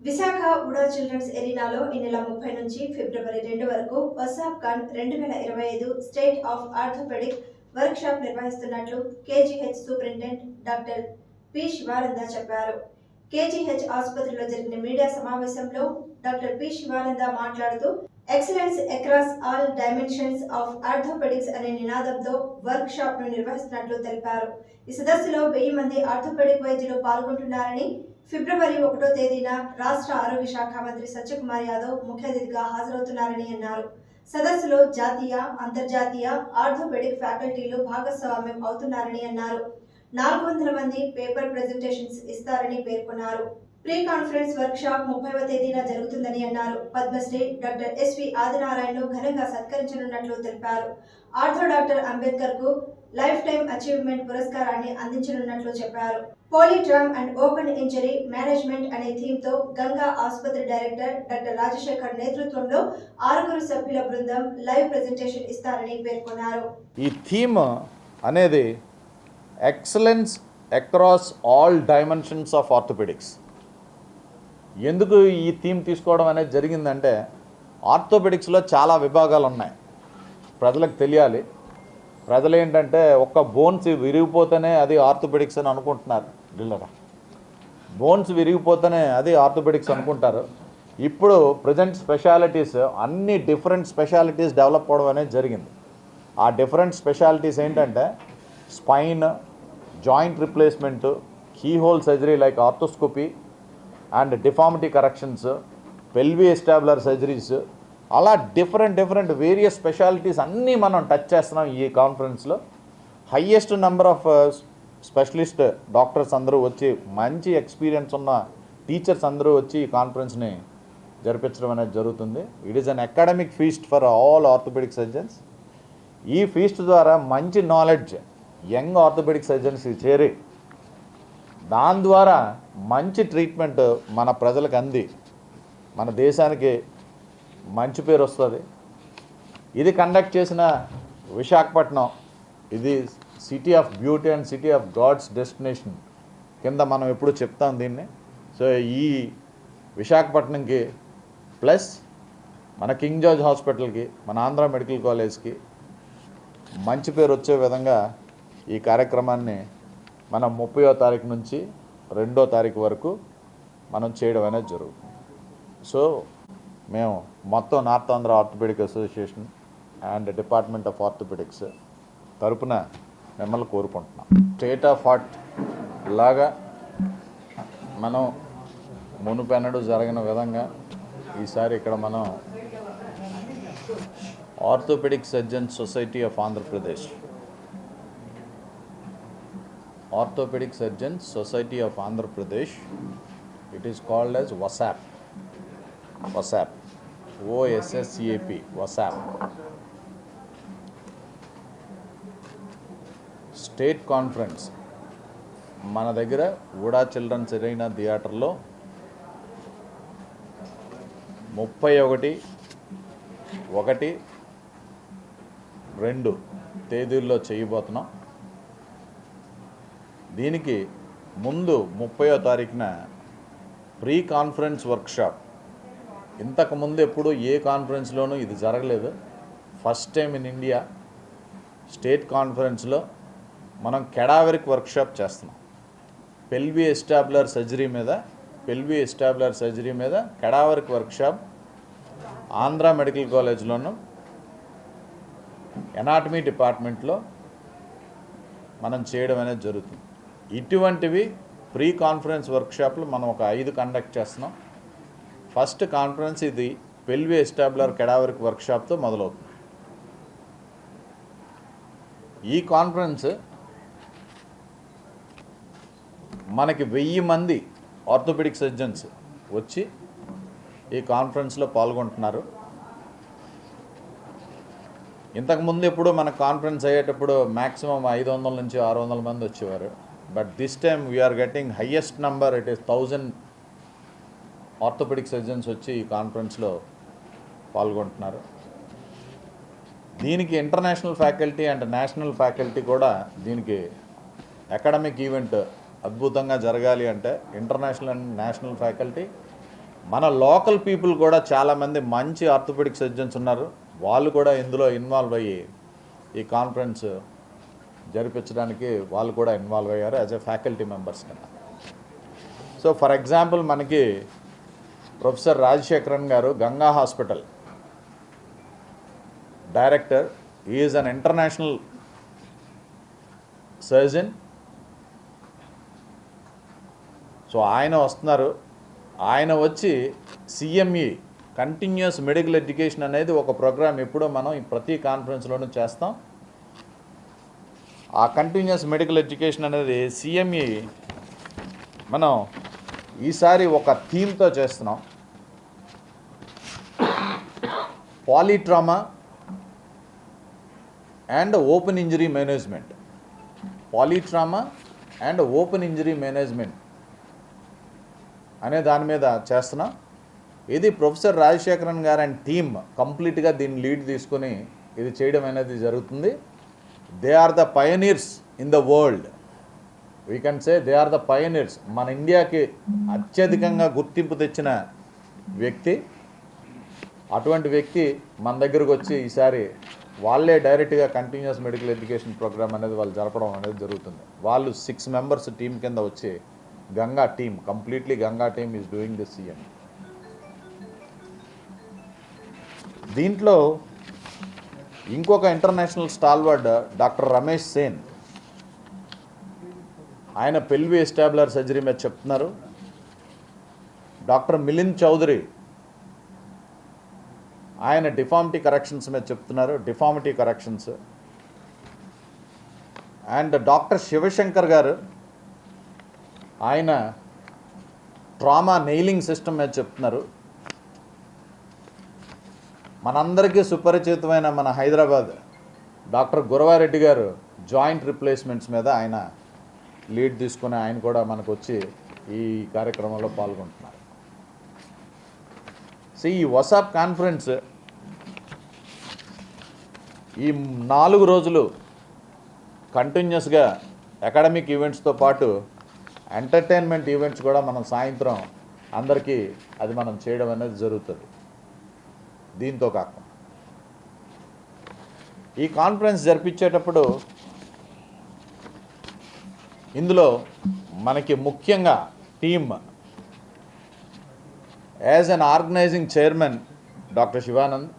విశాఖ ఉడా children's ఎరీనాలో ఈ నెల ముప్పై నుంచి ఫిబ్రవరి రెండు వరకు వసాబ్ ఖాన్ రెండు వేల ఇరవై ఐదు state of orthopaedic workshop నిర్వహిస్తున్నట్లు KGH superintendent doctor P Sivananda చెప్పారు. కేజీహెచ్ ఆసుపత్రిలో జరిగిన మీడియా సమావేశంలో డాక్టర్ పి శివానంద మాట్లాడుతూ excellence across all dimensions of orthopaedics అనే నినాదంతో వర్క్ షాప్ను నిర్వహిస్తున్నట్లు తెలిపారు. ఈ సదస్సులో వెయ్యి మంది ఆర్థోపెడిక్ వైద్యులు పాల్గొంటున్నారని ఫిబ్రవరి ఒకటో తేదీన రాష్ట్ర ఆరోగ్య శాఖ మంత్రి సత్యకుమార్ యాదవ్ ముఖ్య అతిథిగా హాజరవుతున్నారని అన్నారు. సదస్సులో జాతీయ అంతర్జాతీయ ఆర్థోపెడిక్ ఫ్యాకల్టీలు భాగస్వామ్యం అవుతున్నారని అన్నారు. నాలుగు వందల మంది పేపర్ ప్రెజెంటేషన్స్ ఇస్తారని పేర్కొన్నారు. ప్రీ కాన్ఫరెన్స్ వర్క్ షాప్ ముప్పైవ తేదీన జరుగుతుందని అన్నారు. పద్మశ్రీ డాక్టర్ ఎస్వి ఆదినారాయణను ఘనంగా సత్కరించనున్నట్లు తెలిపారు. ఆర్థో డాక్టర్ అంబేద్కర్కు లైఫ్ టైం అచీవ్మెంట్ పురస్కారాన్ని అందించనున్నట్లు చెప్పారు. Polytrauma and open injury management అనే థీమ్తో గంగా ఆసుపత్రి డైరెక్టర్ డాక్టర్ రాజశేఖర్ నేతృత్వంలో ఆరుగురు సభ్యుల బృందం లైవ్ ప్రెజెంటేషన్ ఇస్తారని పేర్కొన్నారు. ఈ థీమ్ అనేది excellence across all dimensions of orthopaedics ఎందుకు ఈ థీమ్ తీసుకోవడం అనేది జరిగిందంటే ఆర్థోపెడిక్స్లో చాలా విభాగాలు ఉన్నాయి ప్రజలకు తెలియాలి. ప్రజలు ఏంటంటే ఒక్క బోన్స్ విరిగిపోతేనే అది ఆర్థోపెడిక్స్ అని అనుకుంటున్నారు. డీలరా బోన్స్ విరిగిపోతేనే అది ఆర్థోపెడిక్స్ అనుకుంటారు. ఇప్పుడు ప్రజెంట్ స్పెషాలిటీస్ అన్ని డిఫరెంట్ స్పెషాలిటీస్ డెవలప్ అవడం అనేది జరిగింది. ఆ డిఫరెంట్ స్పెషాలిటీస్ ఏంటంటే spine joint replacement keyhole surgery like arthroscopy and deformity corrections pelvi acetabular surgeries అలా డిఫరెంట్ డిఫరెంట్ వేరియస్ స్పెషాలిటీస్ అన్నీ మనం టచ్ చేస్తున్నాం ఈ కాన్ఫరెన్స్లో highest number of specialist doctors అందరూ వచ్చి మంచి ఎక్స్పీరియన్స్ ఉన్న టీచర్స్ అందరూ వచ్చి ఈ కాన్ఫరెన్స్ని జరిపించడం అనేది జరుగుతుంది. It is an academic feast for all orthopaedic surgeons ఈ ఫీస్ట్ ద్వారా మంచి నాలెడ్జ్ యంగ్ ఆర్థోపెడిక్ సర్జన్స్ చేరి దాని ద్వారా మంచి ట్రీట్మెంట్ మన ప్రజలకు అంది. మన దేశానికి మంచి పేరు వస్తుంది. ఇది కండక్ట్ చేసిన విశాఖపట్నం ఇది city of beauty and city of God's destination. కింద మనం ఎప్పుడు చెప్తాం దీన్ని. సో ఈ విశాఖపట్నంకి ప్లస్ మన కింగ్ జార్జ్ హాస్పిటల్కి మన ఆంధ్ర మెడికల్ కాలేజ్కి మంచి పేరు వచ్చే విధంగా ఈ కార్యక్రమాన్ని మనం ముప్పయో తారీఖు నుంచి రెండో తారీఖు వరకు మనం చేయడం అనేది జరుగుతుంది. సో మేము మొత్తం north Andhra orthopaedic association and department of orthopaedics తరపున మిమ్మల్ని కోరుకుంటున్నాం. స్టేట్ ఆఫ్ ఆర్ట్ లాగా మనం మునుపెన్నడూ జరిగిన విధంగా ఈసారి ఇక్కడ మనం orthopaedic surgeon society of Andhra Pradesh orthopaedic surgeon society of Andhra Pradesh. It is called as OSSAP. OSSAP. OSSCAP OSSAP. State conference మన దగ్గర వుడా చిల్డ్రన్ ఎరైనా థియేటర్లో ముప్పై ఒకటి ఒకటి రెండు తేదీల్లో చేయబోతున్నాం. దీనికి ముందు ముప్పయో తారీఖున ప్రీ కాన్ఫరెన్స్ వర్క్షాప్ ఇంతకుముందు ఎప్పుడు ఏ కాన్ఫరెన్స్లోనూ ఇది జరగలేదు. First time in India state కాన్ఫరెన్స్లో మనం కెడావరిక్ వర్క్షాప్ చేస్తున్నాం. పెల్వి ఎస్టాబ్లర్ సర్జరీ మీద పెల్వి ఎస్టాబ్లర్ సర్జరీ మీద కెడావరిక్ వర్క్షాప్ ఆంధ్ర మెడికల్ కాలేజ్లోను ఎనాటమీ డిపార్ట్మెంట్లో మనం చేయడం అనేది జరుగుతుంది. ఇటువంటివి ప్రీ కాన్ఫరెన్స్ వర్క్షాప్లు మనం ఒక ఐదు కండక్ట్ చేస్తున్నాం. ఫస్ట్ కాన్ఫరెన్స్ ఇది పెల్వి ఎస్టాబ్లర్ కెడావరిక్ వర్క్షాప్తో మొదలవుతుంది. ఈ కాన్ఫరెన్స్ మనకి వెయ్యి మంది ఆర్థోపెడిక్ సర్జన్స్ వచ్చి ఈ కాన్ఫరెన్స్లో పాల్గొంటున్నారు. ఇంతకుముందు ఎప్పుడు మన కాన్ఫరెన్స్ అయ్యేటప్పుడు మ్యాక్సిమం ఐదు వందల నుంచి ఆరు వందల మంది వచ్చేవారు. But this time we're getting highest number it is thousand orthopaedic surgeons వచ్చి ఈ కాన్ఫరెన్స్లో పాల్గొంటున్నారు. దీనికి international faculty and national faculty కూడా దీనికి అకాడమిక్ ఈవెంట్ అద్భుతంగా జరగాలి అంటే ఇంటర్నేషనల్ అండ్ నేషనల్ ఫ్యాకల్టీ మన లోకల్ పీపుల్ కూడా చాలామంది మంచి ఆర్థోపెడిక్ సర్జన్స్ ఉన్నారు. వాళ్ళు కూడా ఇందులో ఇన్వాల్వ్ అయ్యి ఈ కాన్ఫరెన్స్ జరిపించడానికి వాళ్ళు కూడా ఇన్వాల్వ్ అయ్యారు యాజ్ ఎ ఫ్యాకల్టీ మెంబర్స్ కింద. సో ఫర్ ఎగ్జాంపుల్ మనకి ప్రొఫెసర్ రాజశేఖరన్ గారు Ganga hospital. Director is an international surgeon so ఆయన వస్తున్నారు. ఆయన వచ్చి సిఎంఈ కంటిన్యూస్ మెడికల్ ఎడ్యుకేషన్ అనేది ఒక ప్రోగ్రామ్ ఎప్పుడో మనం ప్రతి కాన్ఫరెన్స్లోనూ చేస్తాం. ఆ కంటిన్యూస్ మెడికల్ ఎడ్యుకేషన్ అనేది సిఎంఈ మనం ఈసారి ఒక థీమ్తో చేస్తున్నాం. Polytrauma and open injury management polytrauma and open injury management అనే దాని మీద చేస్తున్నాం. ఇది ప్రొఫెసర్ రాజశేఖరన్ గారు అండ్ టీమ్ కంప్లీట్గా దీన్ని లీడ్ తీసుకొని ఇది చేయడం అనేది జరుగుతుంది. They are the pioneers in the world we can say they are the pioneers మన ఇండియాకి అత్యధికంగా గుర్తింపు తెచ్చిన వ్యక్తి అటువంటి వ్యక్తి మన దగ్గరకు వచ్చి ఈసారి వాళ్ళే డైరెక్ట్గా కంటిన్యూస్ మెడికల్ ఎడ్యుకేషన్ ప్రోగ్రామ్ అనేది వాళ్ళు జరపడం అనేది జరుగుతుంది. వాళ్ళు సిక్స్ మెంబర్స్ టీం కింద వచ్చి Ganga team completely Ganga team is doing this CM దీంట్లో ఇంకొక international stalwart doctor Ramesh Sen. ఆయన పెల్వి ఎస్టాబ్లర్ సర్జరీ మీద చెప్తున్నారు. డాక్టర్ మిలింద్ చౌదరి ఆయన డిఫార్మిటీ కరెక్షన్స్ మీద చెప్తున్నారు. Deformity corrections. And doctor Sivashankar గారు ఆయన ట్రామా నెయిలింగ్ సిస్టమ్ మీద చెప్తున్నారు. మనందరికీ సుపరిచితమైన మన హైదరాబాద్ డాక్టర్ గురవారెడ్డి గారు జాయింట్ రిప్లేస్మెంట్స్ మీద ఆయన లీడ్ తీసుకుని ఆయన కూడా మనకు వచ్చి ఈ కార్యక్రమంలో పాల్గొంటున్నారు. సో ఈ వసాప్ కాన్ఫరెన్స్ ఈ నాలుగు రోజులు కంటిన్యూస్గా అకాడమిక్ ఈవెంట్స్తో పాటు ఎంటర్టైన్మెంట్ ఈవెంట్స్ కూడా మనం సాయంత్రం అందరికీ అది మనం చేయడం అనేది జరుగుతుంది. దీంతో కాకుండా ఈ కాన్ఫరెన్స్ జరిపించేటప్పుడు ఇందులో మనకి ముఖ్యంగా team as an organising chairman doctor Sivanand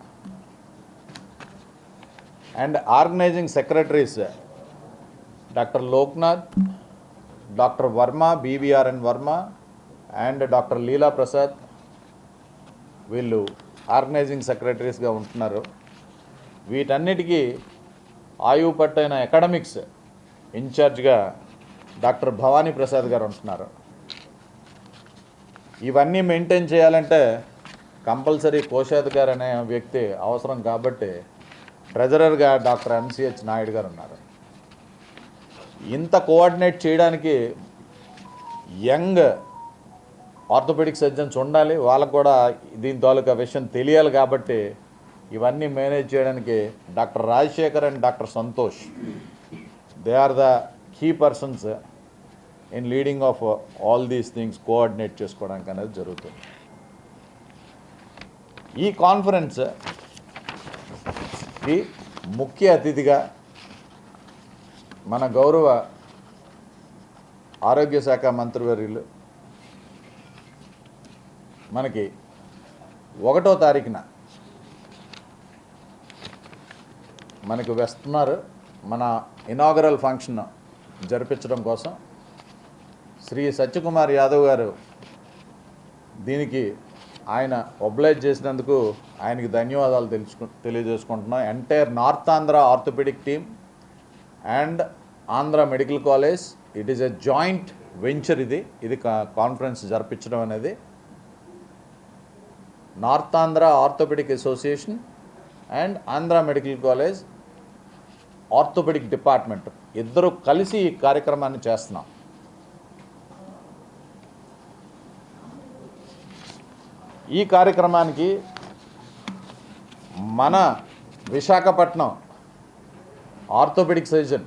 and organising secretaries doctor Loknath doctor Varma BVRN Varma and doctor Leela Prasad వీళ్ళు ఆర్గనైజింగ్ సెక్రటరీస్గా ఉంటున్నారు. వీటన్నిటికీ ఆయువు పట్టైన అకాడమిక్స్ ఇన్ఛార్జ్గా డాక్టర్ భవానీ ప్రసాద్ గారు ఉంటున్నారు. ఇవన్నీ మెయింటైన్ చేయాలంటే కంపల్సరీ కోశాధికారి అనే వ్యక్తి అవసరం కాబట్టి ట్రెజరర్గా డాక్టర్ ఎంసిహెచ్ నాయుడు గారు ఉన్నారు. ఇంత కోఆర్డినేట్ చేయడానికి యంగ్ ఆర్థోపెడిక్ సర్జన్స్ ఉండాలి. వాళ్ళకు కూడా దీని తాలూకా విషయం తెలియాలి కాబట్టి ఇవన్నీ మేనేజ్ చేయడానికి doctor Rajasekhar and doctor Santosh they are the key persons in leading of all these things coordinate చేసుకోవడానికి అనేది జరుగుతుంది. ఈ కాన్ఫరెన్స్కి ముఖ్య అతిథిగా మన గౌరవ ఆరోగ్య శాఖ మంత్రివర్యులు మనకి ఒకటో తారీఖున మనకి వస్తున్నారు మన ఇనాగరల్ ఫంక్షన్ జరిపించడం కోసం శ్రీ సత్యకుమార్ యాదవ్ గారు దీనికి ఆయన ఒబ్లైజ్ చేసినందుకు ఆయనకి ధన్యవాదాలు తెలుసుకు తెలియజేసుకుంటున్నాం. Entire north Andhra orthopaedic team and Andhra medical college it is a joint venture ఇది. ఇది కా- కాన్ఫరెన్స్ జరిపించడం అనేది. North Andhra orthopaedic association and Andhra medical college orthopaedic department. ఇద్దరు కలిసి ఈ కార్యక్రమాన్ని చేస్తున్నాం. ఈ కార్యక్రమానికి మన విశాఖపట్నం ఆర్థోపెడిక్ సర్జన్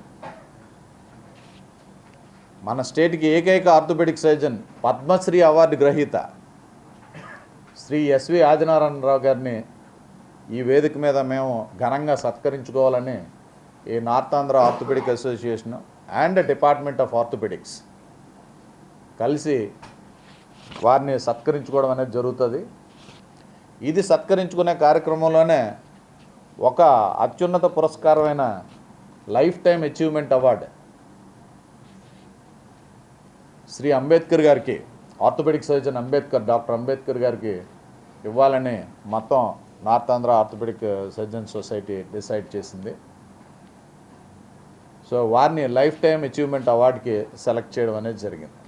మన స్టేట్కి ఏకైక ఆర్థోపెడిక్ సర్జన్ పద్మశ్రీ అవార్డు గ్రహీత శ్రీ ఎస్వి ఆదినారాయణరావు గారిని ఈ వేదిక మీద మేము ఘనంగా సత్కరించుకోవాలని ఈ north Andhra orthopaedic association and department of orthopaedics కలిసి వారిని సత్కరించుకోవడం అనేది జరుగుతుంది. ఇది సత్కరించుకునే కార్యక్రమంలోనే ఒక అత్యున్నత పురస్కారమైన lifetime achievement award Shri Ambedkar గారికి orthopaedic surgeon Ambedkar doctor Ambedkar గారికి ఇవ్వాలని మొత్తం north Andhra orthopaedic surgeon society decide చేసింది. సో వారిని లైఫ్ టైం అచీవ్మెంట్ అవార్డుకి సెలెక్ట్ చేయడం అనేది జరిగింది.